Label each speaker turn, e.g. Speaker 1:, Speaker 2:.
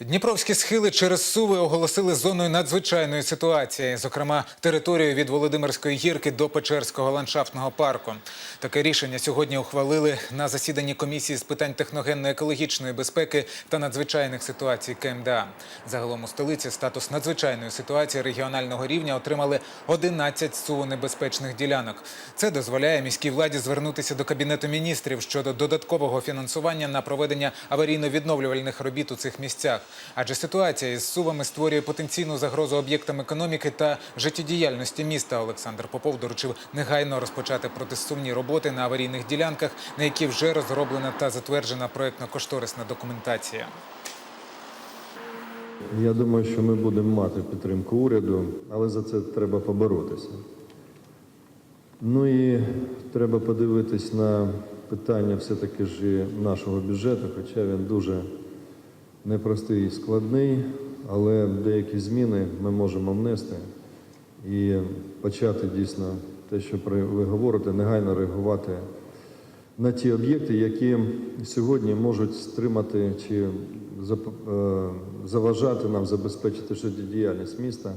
Speaker 1: Дніпровські схили через Суви оголосили зоною надзвичайної ситуації, зокрема територію від Володимирської гірки до Печерського ландшафтного парку. Таке рішення сьогодні ухвалили на засіданні комісії з питань техногенно-екологічної безпеки та надзвичайних ситуацій КМДА. Загалом у столиці статус надзвичайної ситуації регіонального рівня отримали 11 сувонебезпечних ділянок. Це дозволяє міській владі звернутися до кабінету міністрів щодо додаткового фінансування на проведення аварійно-відновлювальних робіт у цих місцях. Адже ситуація із сувами створює потенційну загрозу об'єктам економіки та життєдіяльності міста. Олександр Попов доручив негайно розпочати протисувні роботи на аварійних ділянках, на які вже розроблена та затверджена проєктно-кошторисна документація.
Speaker 2: Я думаю, що ми будемо мати підтримку уряду, але за це треба поборотися. Ну і треба подивитись на питання все-таки ж нашого бюджету, хоча він дуже непростий і складний, але деякі зміни ми можемо внести і почати дійсно те, що ви говорите, негайно реагувати на ті об'єкти, які сьогодні можуть стримати чи е, заважати нам забезпечити життєдіяльність міста.